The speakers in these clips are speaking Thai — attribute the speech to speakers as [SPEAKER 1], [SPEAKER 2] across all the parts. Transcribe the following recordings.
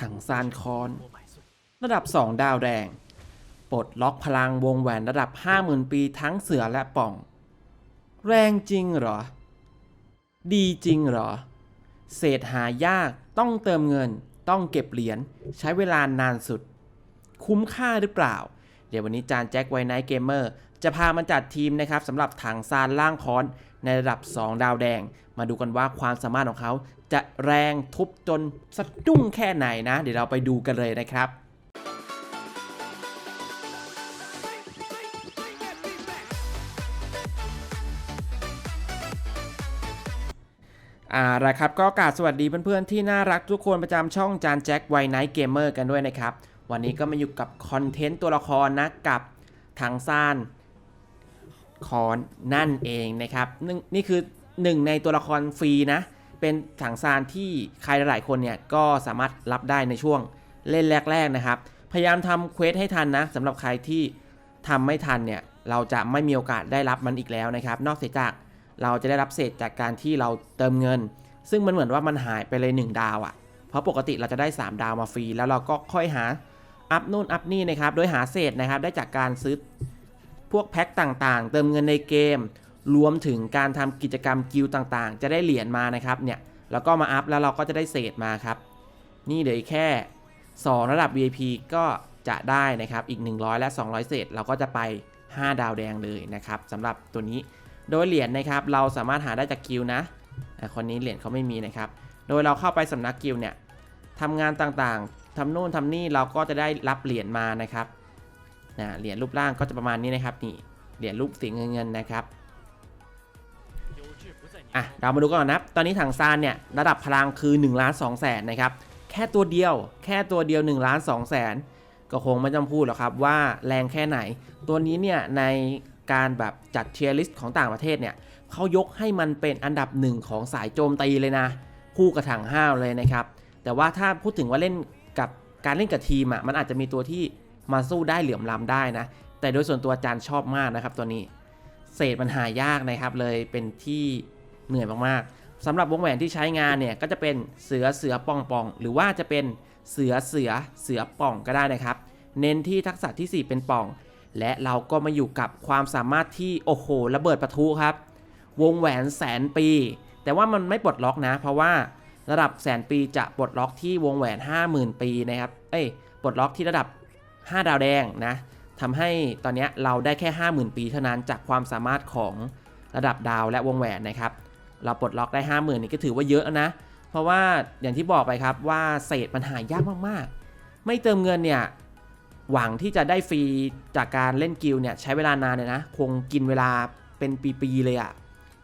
[SPEAKER 1] ถังซานคอน ระดับ 2 ดาวแดง ปลดล็อกพลังวงแหวนระดับ 50,000 ปีทั้งเสือและป่อง แรงจริงเหรอ ดีจริงเหรอ เศษหายากต้องเติมเงิน ต้องเก็บเหรียญ ใช้เวลานานสุด คุ้มค่าหรือเปล่า เดี๋ยววันนี้จานแจ็คไวไนท์เกมเมอร์จะพามาจัดทีมนะครับสำหรับถังซานล่างคอนในระดับ 2 ดาวแดง มาดูกันว่าความสามารถของเขา จะแรงทุบจนสะดุ้งแค่ไหนนะ เดี๋ยวเราไปดูกันเลยนะครับอ่าละครับก็กราบสวัสดีเพื่อนๆที่น่ารักทุกคนประจำช่องจานแจ็คไวไนท์เกมเมอร์กันด้วยนะครับ วันนี้ก็มาอยู่กับคอนเทนต์ตัวละครนะกับทางซ่านคอนนั่นเองนะครับนนี่คือหนึ่งในตัวละครฟรีนะ เป็นถังซานที่ใครหลายคนเนี่ยก็สามารถรับได้ในช่วงเล่นแรก ๆนะครับ พยายามทำเควสให้ทันนะสำหรับใครที่ทำไม่ทันเนี่ยเราจะไม่มีโอกาสได้รับมันอีกแล้วนะครับ นอกเสียจากเราจะได้รับเศษจากการที่เราเติมเงิน ซึ่งมันเหมือนว่ามันหายไปเลย 1 ดาวอะ่ะ เพราะปกติเราจะได้ 3 ดาวมาฟรีแล้วเราก็ค่อยหา อัพนู่นอัพนี่นะครับ โดยหาเศษนะครับได้จากการซื้อพวกแพ็คต่างๆ เติมเงินในเกม รวมถึงการทำกิจกรรมกิลต่างๆ จะได้เหรียญมานะครับเนี่ยแล้วก็มาอัพแล้วเราก็จะได้เศษมาครับ นี่เหลืออีกแค่ 2 ระดับ VIP ก็จะได้นะครับอีก 100 และ 200 เศษเราก็จะไป 5 ดาวแดงเลยนะครับสำหรับตัวนี้โดยเหรียญนะครับเราสามารถหาได้จากกิลนะอ่คนนี้เหรียญเขาไม่มีนะครับ โดยเราเข้าไปสำนักกิลเนี่ยทำงานต่างๆทำโน่นทำนี่เราก็จะได้รับเหรียญมานะครับนะเหรียญรูปร่างก็จะประมาณนี้นะครับนี่เหรียญรูปสีเงินเงินนะครับอะเรามาดูกันนะตอนนี้ถังซานเนี่ยระดับพลังคือ1ล้านสองแสนนะครับแค่ตัวเดียว แค่ตัวเดียว1ล้านสองแสนก็คงไม่จำพูดหรอกครับว่าแรงแค่ไหน ตัวนี้เนี่ยในการแบบจัดเทียร์ลิสต์ของต่างประเทศเนี่ยเขายกให้มันเป็นอันดับหนึ่งของสายโจมตีเลยนะ คู่กระถังห้าวเลยนะครับ แต่ว่าถ้าพูดถึงว่าเล่น การเล่นกับทีมอะมันอาจจะมีตัวที่มาสู้ได้เหลื่อมล้ำได้นะ แต่โดยส่วนตัวอาจารย์ชอบมากนะครับตัวนี้ เศษมันหายากนะครับเลยเป็นที่เหนื่อยมากๆสำหรับวงแหวนที่ใช้งานเนี่ยก็จะเป็นเสือเสือปองปองหรือว่าจะเป็นเสือเสือเสือป่องก็ได้นะครับ เน้นที่ทักษะทีสี่ 4 เป็นป่อง และเราก็มาอยู่กับความสามารถที่โอ้โหระเบิดประทุครับ วงแหวนแสนปี แต่ว่ามันไม่ปลดล็อกนะ เพราะว่า ระดับแสนปีจะปลดล็อกที่วงแหวน 50,000 ปีนะครับ เอ้ยปลดล็อกที่ระดับ 5 ดาวแดงนะทำให้ตอนนี้เราได้แค่ 50,000 ปีเท่านั้นจากความสามารถของระดับดาวและวงแหวนนะครับ เราปลดล็อกได้ 50,000 นี่ก็ถือว่าเยอะแล้วนะ เพราะว่าอย่างที่บอกไปครับว่าเศษมันหายากมากๆ ไม่เติมเงินเนี่ยหวังที่จะได้ฟรีจากการเล่นกิลเนี่ยใช้เวลานานเลยนะ คงกินเวลาเป็นปีๆเลยอะ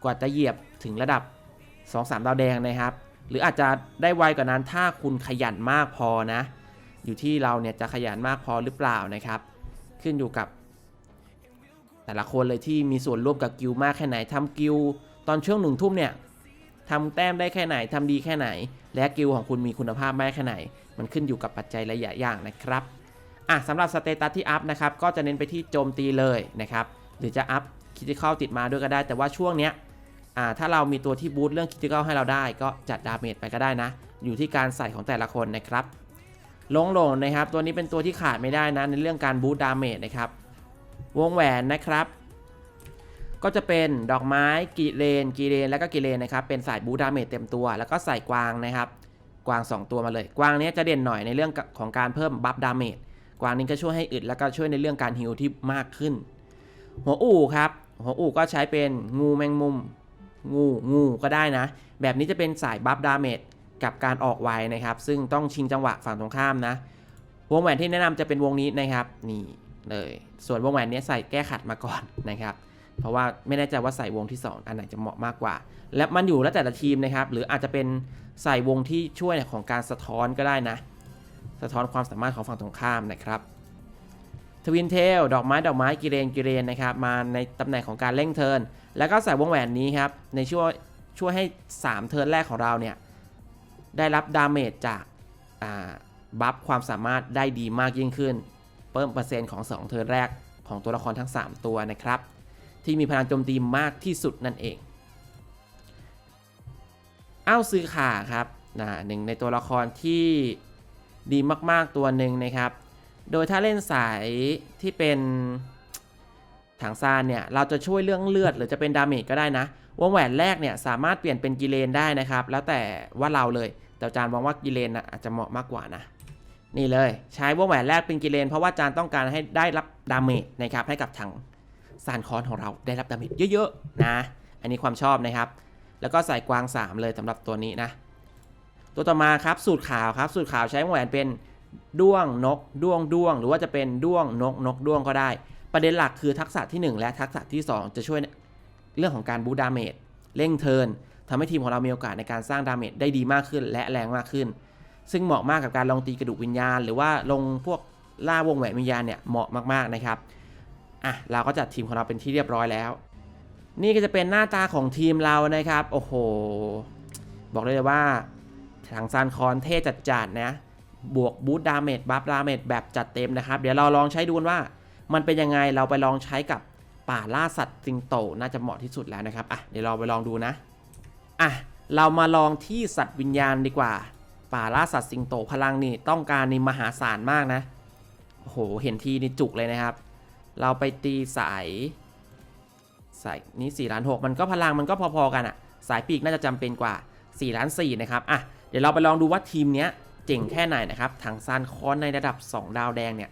[SPEAKER 1] กว่าจะเหยียบถึงระดับ 2-3 ดาวแดงนะครับ หรืออาจจะได้ไวกว่านั้นถ้าคุณขยันมากพอนะ อยู่ที่เราเนี่ยจะขยันมากพอหรือเปล่านะครับ ขึ้นอยู่กับ แต่ละคนเลยที่มีส่วนร่วมกับกิลมากแค่ไหนทำกิลตอนช่วงหนึ่งทุ่มเนี่ยทำแต้มได้แค่ไหนทำดีแค่ไหน และกิลของคุณมีคุณภาพมากแค่ไหน มันขึ้นอยู่กับปัจจัยหลายอย่างนะครับอะสำหรับสเตตัสที่อัพนะครับก็จะเน้นไปที่โจมตีเลยนะครับหรือจะอัพคิติคอลติดมาด้วยก็ได้ แต่ว่าช่วงเนี้ย อ่าถ้าเรามีตัวที่บูตเรื่องคิติคอลให้เราได้ ก็จัดดาเมจไปก็ได้นะ อยู่ที่การใส่ของแต่ละคนนะครับลงหลนนะครับ ตัวนี้เป็นตัวที่ขาดไม่ได้นะ ในเรื่องการบูตดาเมจนะครับ วงแหวนนะครับ ก็จะเป็นดอกไม้กีเลนกีเลนแล้วก็กีเลนนะครับ เป็นสายบูตดาเมจเต็มตัว แล้วก็ใส่กวางนะครับ กวาง 2 ตัวมาเลย กวางนี้จะเด่นหน่อยในเรื่องของการเพิ่มบัฟดาเมจ กวางนี้ก็ช่วยให้อึดแล้วก็ช่วยในเรื่องการฮิลที่มากขึ้น หัวอู่ครับ หัวอู่ก็ใช้เป็นงูแมงมุม งูงูก็ได้นะ แบบนี้จะเป็นสายบัฟดาเมจกับการออกไวนะครับ ซึ่งต้องชิงจังหวะฝั่งตรงข้ามนะ วงแหวนที่แนะนำจะเป็นวงนี้นะครับนี่เลย ส่วนวงแหวนนี้ใส่แก้ขัดมาก่อนนะครับ เพราะว่าไม่แน่ใจว่าใส่วงที่ 2 อันไหนจะเหมาะมากกว่า และมันอยู่แล้วแต่ละทีมนะครับ หรืออาจจะเป็นใส่วงที่ช่วยของการสะท้อนก็ได้นะ สะท้อนความสามารถของฝั่งตรงข้ามนะครับ ทวินเทลดอกไม้ดอกไม้กิเรนกิเรนนะครับมาในตำแหน่งของการเร่งเทิร์นแล้วก็ใส่วงแหวนนี้ครับในช่วยช่วยให้ 3 เทิร์นแรกของเราเนี่ยได้รับดาเมจจากบัฟความสามารถได้ดีมากยิ่งขึ้น เพิ่มเปอร์เซ็นต์ของ 2 เทิร์นแรกของตัวละครทั้ง 3 ตัวนะครับ ที่มีพลังโจมตีมากที่สุดนั่นเองอ้าวซื้อขาครับหนึ่งในตัวละครที่ดีมากๆตัวหนึ่งนะครับ โดยถ้าเล่นสายที่เป็นถังซานเนี่ย เราจะช่วยเรื่องเลือดหรือจะเป็นดาเมจก็ได้นะ วงแหวนแรกเนี่ยสามารถเปลี่ยนเป็นกิเลนได้นะครับ แล้วแต่ว่าเราเลย แต่อาจารย์มองว่ากิเลนนะอาจจะเหมาะมากกว่านะ นี่เลย ใช้วงแหวนแรกเป็นกิเลน เพราะว่าอาจารย์ต้องการให้ได้รับดาเมจนะครับ ให้กับถังซานคอนของเราได้รับดาเมจเยอะๆนะ อันนี้ความชอบนะครับ แล้วก็ใส่กวาง 3 เลยสำหรับตัวนี้นะ ตัวต่อมาครับสูตรขาวครับ สูตรขาวใช้วงแหวนเป็น ด้วงนกด้วงด้วง หรือว่าจะเป็นด้วงนกนกด้วงก็ได้ ประเด็นหลักคือทักษะทีหนึ่1 และทักษะที่ 2 จะช่วยเรื่องของการบูดาเมจเร่งเทิร์นทำให้ทีมของเรามีโอกาสในการสร้างดาเมจได้ดีมากขึ้นและแรงมากขึ้น ซึ่งเหมาะมากกับการลงตีกระดูกวิญญาณ หรือว่าลงพวกล่าวงแหวนวิญญาณเนี่ยเหมาะมากๆนะครับอะเราก็จัดทีมของเราเป็นที่เรียบร้อยแล้ว นี่ก็จะเป็นหน้าตาของทีมเรานะครับ โอ้โห บอกเลยว่าทางซานคอนเท่จัดๆนะ บวกบูตดาเมจบัฟดาเมจแบบจัดเต็มนะครับ เดี๋ยวเราลองใช้ดูกันว่า มันเป็นยังไงเราไปลองใช้กับป่าล่าสัตว์สิงโตน่าจะเหมาะที่สุดแล้วนะครับอะเดี๋ยวเราไปลองดูนะอะเรามาลองที่สัตว์วิญญาณดีกว่า ป่าล่าสัตว์สิงโตพลังนี่ต้องการนี่มหาศาลมากนะโอ้โหเห็นทีนี่จุกเลยนะครับ เราไปตีสายสายนี้4ล้าน6มันก็พลังมันก็พอๆกันอะสายปีกน่าจะจำเป็นกว่า4ล้าน4นะครับอะเดี๋ยวเราไปลองดูว่าทีมเนี้ย เจ๋งแค่ไหนนะครับทางซานคอนในระดับ 2 ดาวแดงเนี่ย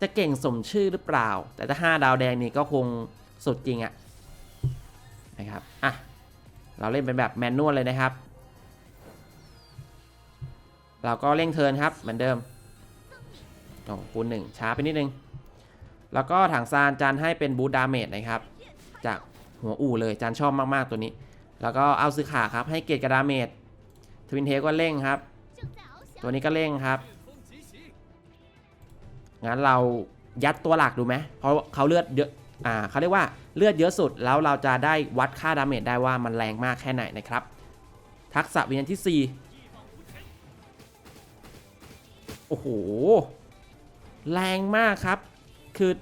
[SPEAKER 1] จะเก่งสมชื่อหรือเปล่า แต่ถ้า 5 ดาวแดงนี่ก็คงสุดจริงอะนะครับอะเราเล่นเป็นแบบแมนนวลเลยนะครับ เราก็เร่งเทินครับเหมือนเดิมโอ้คูณหนึ่งช้าไปนิดนึง แล้วก็ถังซานจานให้เป็นบูดาเมจนะครับ จากหัวอู่เลยจานชอบมากๆตัวนี้ แล้วก็เอาซื้อขาครับให้เกรดกระดาเมจทวินเทก็เร่งครับ ตัวนี้ก็เร่งครับ งั้นเรายัดตัวหลักดูไหมเพราะเขาเลือดเยอะ อ่าเขาเรียกว่าเลือดเยอะสุด แล้วเราจะได้วัดค่าดาเมจได้ว่ามันแรงมากแค่ไหนนะครับ ทักษะวิญญาณที่ 4 โอ้โห แรงมากครับ คือ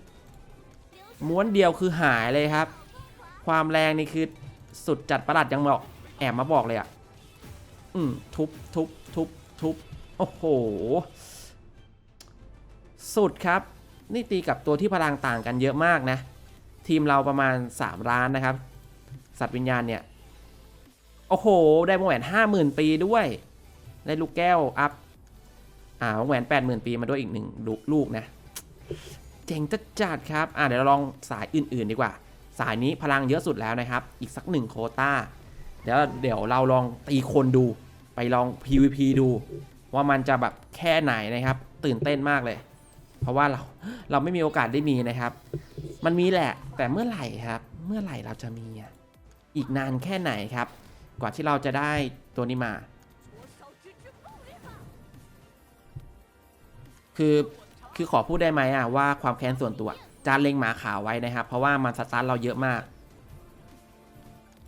[SPEAKER 1] ม้วนเดียวคือหายเลยครับ ความแรงนี่คือสุดจัดประหลัดยังบอกแอบมาบอกเลยอะ่ะ อืมทุบทุบทุบทุบ โอ้โห สุดครับ นี่ตีกับตัวที่พลังต่างกันเยอะมากนะ ทีมเราประมาณ 3 ล้านนะครับ สัตว์วิญญาณเนี่ย โอ้โห ได้วงแหวนห้าหมื่นปีด้วย ได้ลูกแก้วอัพ อ่าวงแหวนแปดหมื่นปีมาด้วยอีกหนึ่งลูกนะ เจ๋งจัดจัดครับ อ่าเดี๋ยวเราลองสายอื่นๆดีกว่า สายนี้พลังเยอะสุดแล้วนะครับ อีกสักหนึ่งโคต้า เดี๋ยวเดี๋ยวเราลองตีคนดู ไปลอง PVP ดู ว่ามันจะแบบแค่ไหนนะครับ ตื่นเต้นมากเลย เพราะว่าเราเราไม่มีโอกาสได้มีนะครับ มันมีแหละแต่เมื่อไหร่ครับ เมื่อไหร่เราจะมีอีกนานแค่ไหนครับ กว่าที่เราจะได้ตัวนี้มา คือคือขอพูดได้ไหมอะว่าความแค้นส่วนตัวจานเล็งหมาขาวไว้นะครับ เพราะว่ามันสตาร์ทเราเยอะมาก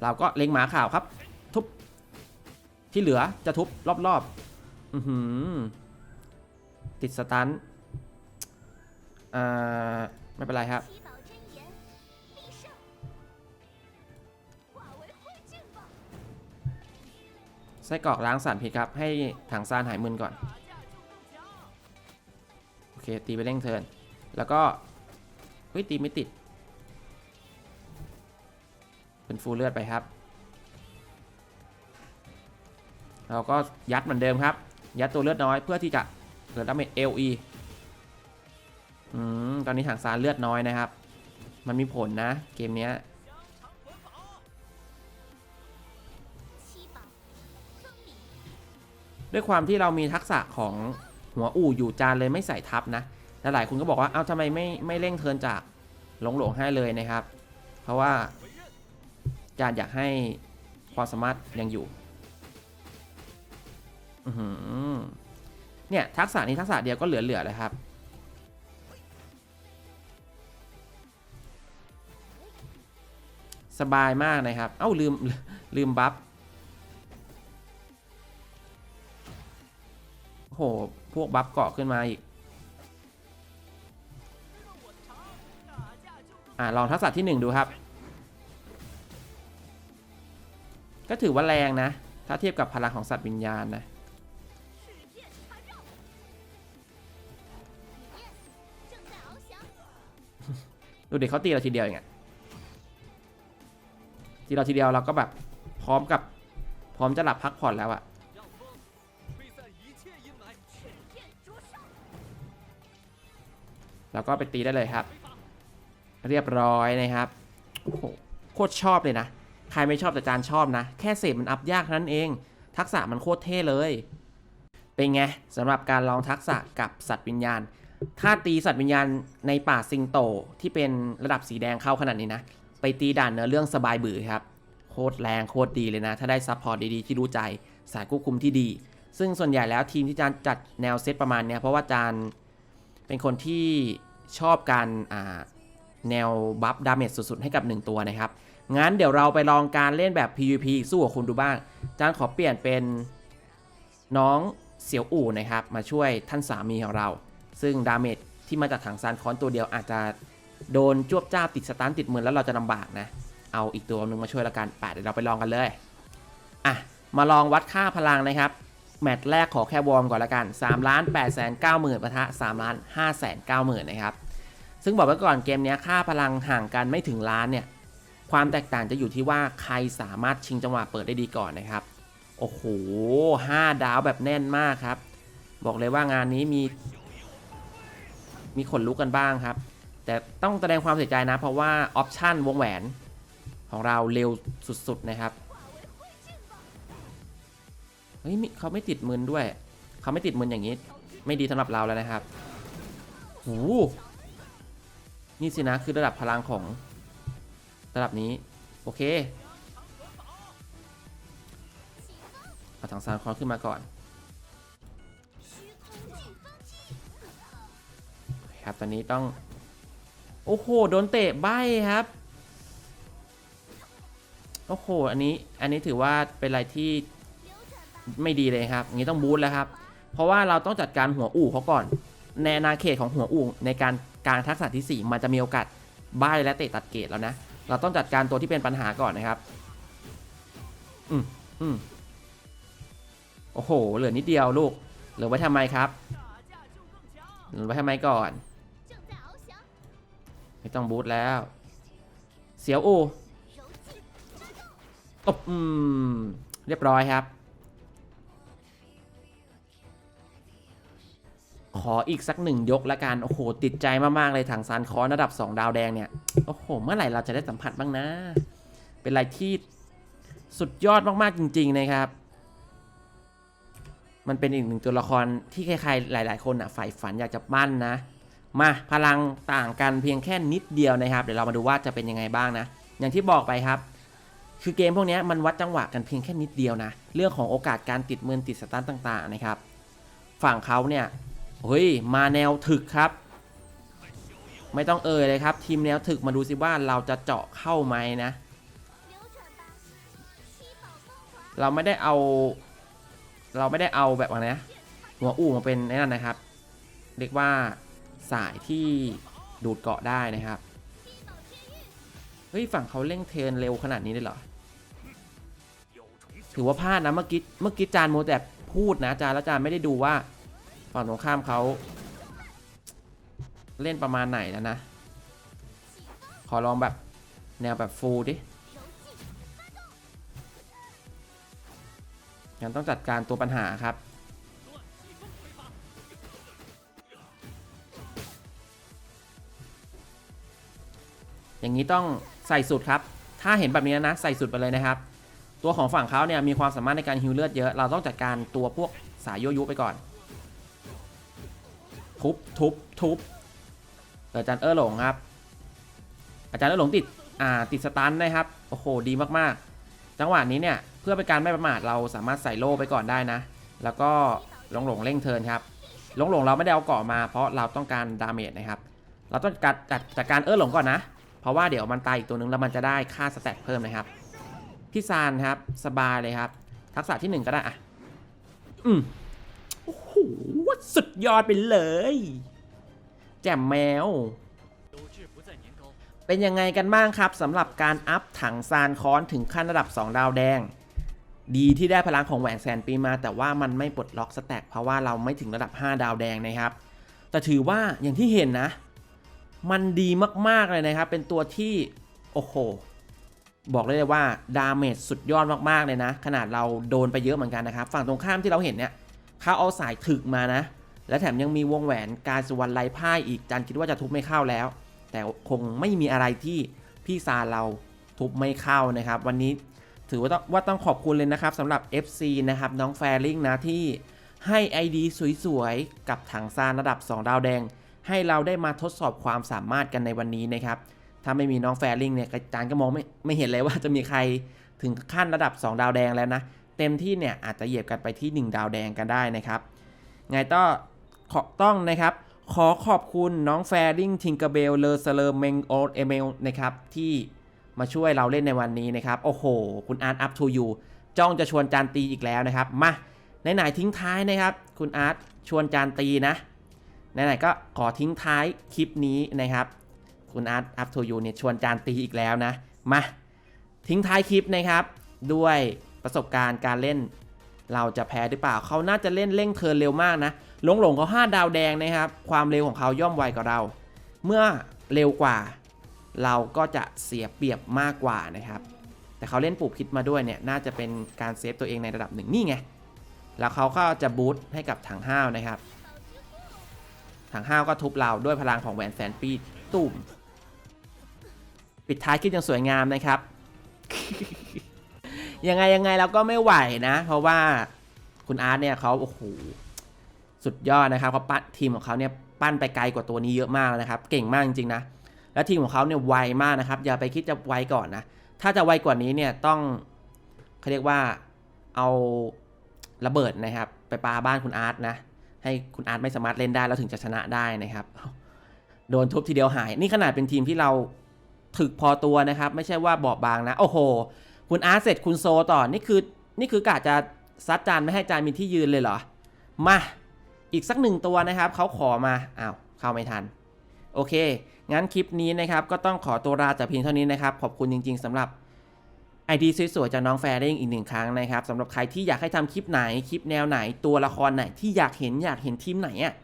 [SPEAKER 1] เราก็เล็งหมาขาวครับ ทุบที่เหลือจะทุบรอบๆ อืติดสตันอ่า ไม่เป็นไรครับใส่กรอกล้างสารพิษครับ ให้ถังซานหายมึนก่อน โอเค ตีไปเร่งเทิน แล้วก็ เฮ้ย ตีไม่ติด เป็นฟูเลือดไปครับเราก็ยัดเหมือนเดิมครับ ยัดตัวเลือดน้อยเพื่อที่จะเกิดดาเมจเอลีอืมตอนนี้หางซานเลือดน้อยนะครับ มันมีผลนะ เกมเนี้ยด้วยความที่เรามีทักษะของหัวอู่อยู่จานเลยไม่ใส่ทับนะแต่หลายคนก็บอกว่า เอ้าทำไมไม่ไม่เร่งเทินจากหลงหลงให้เลยนะครับ เพราะว่าจานอยากให้ความสามารถยังอยู่ เนี่ยทักษะนี้ทักษะเดียวก็เหลือๆเลยครับสบายมากนะครับ เอ้าลืมลืมบัฟโห พวกบัฟเกาะขึ้นมาอีก อ่าลองทักษะที่หนึ่งดูครับ ก็ถือว่าแรงนะ ถ้าเทียบกับพลังของสัตว์วิญญาณนะ ดูเด็กเขาตีเราทีเดียวอย่างเงี้ยตีเราทีเดียวเราก็แบบพร้อมกับพร้อมจะหลับพักผ่อนแล้วอะแล้วก็ไปตีได้เลยครับ เรียบร้อยนะครับโหโคตรชอบเลยนะ ใครไม่ชอบแต่จานชอบนะ แค่เสพมันอัพยากนั้นเอง ทักษะมันโคตรเท่เลย เป็นไงสำหรับการลองทักษะกับสัตว์วิญญาณ ถ้าตีสัตว์วิญญาณในป่าซิงโตที่เป็นระดับสีแดงเข้าขนาดนี้นะ ไปตีด่านเนื้อเรื่องสบายบือครับ โคตรแรงโคตรดีเลยนะ ถ้าได้ซัพพอร์ตดีๆ ที่รู้ใจ สายควบคุมที่ดี ซึ่งส่วนใหญ่แล้วทีมที่จานจัดแนวเซตประมาณเนี้ยเพราะว่าจานเป็นคนที่ชอบการอ่าแนวบัฟดาเมจสุดๆ ให้กับ1ตัวนะครับ งั้นเดี๋ยวเราไปลองการเล่นแบบ PVP สู้กับคุณดูบ้าง จานขอเปลี่ยนเป็นน้องเสียวอู่นะครับ มาช่วยท่านสามีของเรา ซึ่งดาเมจที่มาจากถังซานคอนตัวเดียวอาจจะโดนจวบจ้าบติดสตันติดมือแล้วเราจะลำบากนะ เอาอีกตัวหนึ่งมาช่วยละกันป่ะเดี๋ยวเราไปลองกันเลย อะ มาลองวัดค่าพลังนะครับ แมตช์แรกขอแค่วอร์มก่อนละกัน3ล้าน8แสน9หมื่นปะทะ3ล้าน5แสน9หมื่นนะครับซึ่งบอกไว้ก่อนเกมนี้ค่าพลังห่างกันไม่ถึงล้านเนี่ย ความแตกต่างจะอยู่ที่ว่าใครสามารถชิงจังหวะเปิดได้ดีก่อนนะครับ โอ้โห5ดาวแบบแน่นมากครับ บอกเลยว่างานนี้มี มีขนลุกกันบ้างครับ แต่ต้องแสดงความเสียใจนะ เพราะว่าออปชั่นวงแหวนของเราเร็วสุดๆนะครับ เฮ้ยมิเขาไม่ติดมืนด้วย เขาไม่ติดมืนอย่างนี้ ไม่ดีสำหรับเราแล้วนะครับโหนี่สินะคือระดับพลังของระดับนี้ โอเค เอาถังซานคอนขึ้นมาก่อน ครับ ตอนนี้ต้อง โอ้โห โดนเตะใบครับ โอ้โห อันนี้ อันนี้ถือว่าเป็นอะไรที่ไม่ดีเลยครับงี้ต้องบูทแล้วครับ เพราะว่าเราต้องจัดการหัวอู่เขาก่อน ในอนาเขตของหัวอู่ในการการทักษะที่ 4 มันจะมีโอกาสบ้าและเตะตัดเกตแล้วนะ เราต้องจัดการตัวที่เป็นปัญหาก่อนนะครับ อืมอืมโอ้โห เหลือนิดเดียวลูก เหลือไว้ทำไมครับ เหลือไว้ทำไมก่อน ไม่ต้องบูทแล้ว เสียว
[SPEAKER 2] โอ
[SPEAKER 1] ตบอืม เรียบร้อยครับ ขออีกสักหนึ่งยกละกัน โอ้โห ติดใจมาก ๆ เลยถังซานคอนระดับ 2 ดาวแดงเนี่ย โอ้โห เมื่อไหร่เราจะได้สัมผัสบ้างนะ เป็นอะไรที่สุดยอดมาก ๆ จริง ๆ นะครับ มันเป็นอีกหนึ่งตัวละครที่ใครๆหลาย ๆ คนอะฝ่ายฝันอยากจะปั้นนะ มาพลังต่างกันเพียงแค่นิดเดียวนะครับ เดี๋ยวเรามาดูว่าจะเป็นยังไงบ้างนะ อย่างที่บอกไปครับ คือเกมพวกนี้มันวัดจังหวะกันเพียงแค่นิดเดียวนะ เรื่องของโอกาสการติดมือนติดสตาร์ต่างๆนะครับ ฝั่งเขาเนี่ยเฮ้ยมาแนวถึกครับ ไม่ต้องเอ่ยเลยครับ ทีมแนวถึกมาดูสิว่าเราจะเจาะเข้าไหมนะ เราไม่ได้เอา เราไม่ได้เอาแบบว่านะหัวอู่มาเป็นนั่นนะครับ เรียกว่า สายที่ดูดเกาะได้นะครับ เฮ้ย ฝั่งเขาเร่งเทนเร็วขนาดนี้ได้เหรอ ถือว่าพลาดนะเมื่อกี้เมื่อกี้จานโมแต่พูดนะจานแล้วจานไม่ได้ดูว่าฝั่งตรงข้ามเขาเล่นประมาณไหนแล้วนะ ขอลองแบบแนวแบบฟูดิ
[SPEAKER 2] ยั
[SPEAKER 1] งต้องจัดการตัวปัญหาครับ อย่างนี้ต้องใส่สุดครับ ถ้าเห็นแบบนี้นะใส่สุดไปเลยนะครับ ตัวของฝั่งเขาเนี่ยมีความสามารถในการฮิวเลือดเยอะ เราต้องจัดการตัวพวกสายโยยุไปก่อน ทุบทุบทุบอออาจารย์เออหลงครับ อาจารย์เออหลงติดอ่าติดสตันนะครับ โอ้โหดีมากๆ จังหวะนี้เนี่ยเพื่อเป็นการไม่ประมาทเราสามารถใส่โล่ไปก่อนได้นะ แล้วก็หลงหลงเร่งเทินครับหลงหลงเราไม่ได้เอาเกาะมาเพราะเราต้องการดาเมจนะครับ เราต้องจัดจัดจัดการเออหลงก่อนนะ เพราะว่าเดี๋ยวมันตายอีกตัวนึงแล้วมันจะได้ค่าสแต็กเพิ่มนะครับ พี่ซานครับสบายเลยครับ ทักษะที่หนึ่งก็ได้อะ อืมโอ้โหสุดยอดไปเลย แจ่มแมว เป็นยังไงกันบ้างครับสำหรับการอัพถังซานค้อนถึงขั้นระดับ 2 ดาวแดง ดีที่ได้พลังของแหวนแสนปีมา แต่ว่ามันไม่ปลดล็อกสแต็กเพราะว่าเราไม่ถึงระดับ 5 ดาวแดงนะครับ แต่ถือว่าอย่างที่เห็นนะ มันดีมากๆเลยนะครับ เป็นตัวที่โอ้โหบอกเลยว่าดาเมจสุดยอดมากๆเลยนะ ขนาดเราโดนไปเยอะเหมือนกันนะครับ ฝั่งตรงข้ามที่เราเห็นเนี่ยเขาเอาสายถึกมานะ และแถมยังมีวงแหวนการสุวรรณไร้พ่ายอีกจันคิดว่าจะทุบไม่เข้าแล้ว แต่คงไม่มีอะไรที่พี่ซาเราทุบไม่เข้านะครับ วันนี้ถือว่าต้องว่าต้องขอบคุณเลยนะครับสำหรับ FC นะครับน้องแฟริงนะที่ให้ ID สวยๆกับถังซานระดับ 2 ดาวแดง ให้เราได้มาทดสอบความสามารถกันในวันนี้นะครับ ถ้าไม่มีน้องแฟริงเนี่ยอาจานก็มองไม่ไม่เห็นเลยว่าจะมีใครถึงขั้นระดับ 2 ดาวแดงแล้วนะ เต็มที่เนี่ยอาจจะเหยียบกันไปที่ 1 ดาวแดงกันได้นะครับ ไงก็ขอต้องนะครับ ขอขอบคุณน้องแฟริงทิงเกเบลเลอร์เซเลอร์เมงโอเอเมลนะครับที่มาช่วยเราเล่นในวันนี้นะครับ โอ้โห คุณอาร์ตอัพทูยูจ้องจะชวนจานตีอีกแล้วนะครับ มาไหนๆทิ้งท้ายนะครับ คุณอาร์ตชวนจานตีนะ ไหนๆก็ขอทิ้งท้ายคลิปนี้นะครับ คุณอาร์ตอัพทูยูเนี่ยชวนจานตีอีกแล้วนะ มา ทิ้งท้ายคลิปนะครับ ด้วยประสบการณ์การเล่น เราจะแพ้หรือเปล่าเขาน่าจะเล่นเร่งเทินเร็วมากนะหลงหลงเขา5ดาวแดงนะครับ ความเร็วของเขาย่อมไวกว่าเรา เมื่อเร็วกว่า เราก็จะเสียเปรียบมากกว่านะครับ แต่เขาเล่นปลูกคิดมาด้วยเนี่ยน่าจะเป็นการเซฟตัวเองในระดับหนึ่งนี่ไงแล้วเขาก็จะบูสต์ให้กับถังห้าวนะครับ ถังห้าวก็ทุบเราด้วยพลังของแหวนแสนปีตุ่ม ปิดท้ายคลิปอย่างสวยงามนะครับ ยังไงยังไงเราก็ไม่ไหวนะ เพราะว่าคุณอาร์ตเนี่ยเขาโอ้โหสุดยอดนะครับเขาปั้นทีมของเขาเนี่ยปั้นไปไกลกว่าตัวนี้เยอะมากแล้วนะครับ เก่งมากจริงๆนะและทีมของเขาเนี่ยไวมากนะครับ อย่าไปคิดจะไวก่อนนะ ถ้าจะไวกว่านี้เนี่ยต้องเขาเรียกว่าเอาระเบิดนะครับ ไปปาบ้านคุณอาร์ตนะ ให้คุณอาร์ตไม่สามารถเล่นได้แล้วถึงจะชนะได้นะครับ โดนทุบทีเดียวหาย นี่ขนาดเป็นทีมที่เราถึกพอตัวนะครับ ไม่ใช่ว่าบอบบางนะ โอ้โห คุณอาร์ตเสร็จคุณโซต่อ นี่คือ นี่คือกะจะซัดจานไม่ให้จานมีที่ยืนเลยเหรอ มา อีกสักหนึ่งตัวนะครับ เขาขอมา อ้าว เข้าไม่ทัน โอเค งั้นคลิปนี้นะครับ ก็ต้องขอตัวลาจากเพียงเท่านี้นะครับ ขอบคุณจริง ๆสำหรับ ไอดีสวยๆจากน้องแฟร์ได้อีกหนึ่งครั้งนะครับสำหรับใครที่อยากให้ทำคลิปไหนคลิปแนวไหนตัวละครไหนที่อยากเห็นอยากเห็นทีมไหนอะ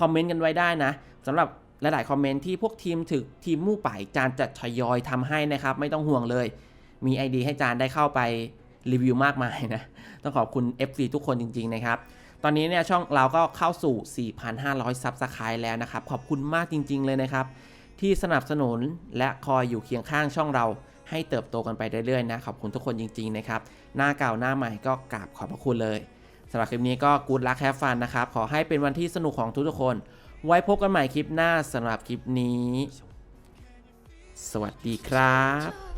[SPEAKER 1] คอมเมนต์กันไว้ได้นะสำหรับหลายๆคอมเมนต์ที่พวกทีมถึกทีมมู่ป่ายจานจะทยอยทำให้นะครับ ไม่ต้องห่วงเลย มีไอดีให้จานได้เข้าไปรีวิวมากมายนะต้องขอบคุณ FC ทุกคนจริง ๆ นะครับ ตอนนี้เนี่ยช่องเราก็เข้าสู่ 4,500ซับสไครต์แล้วนะครับขอบคุณมากจริง ๆ เลยนะครับที่สนับสนุนและคอยอยู่เคียงข้างช่องเรา ให้เติบโตกันไปเรื่อยๆนะขอบคุณทุกคนจริงๆนะครับหน้าเก่าหน้าใหม่ก็กราบขอบพระคุณเลยสำหรับคลิปนี้ก็กูดลักแฮฟฟันนะครับขอให้เป็นวันที่สนุกของทุกๆคน ไว้พบกันใหม่คลิปหน้าสำหรับคลิปนี้ สวัสดีครับ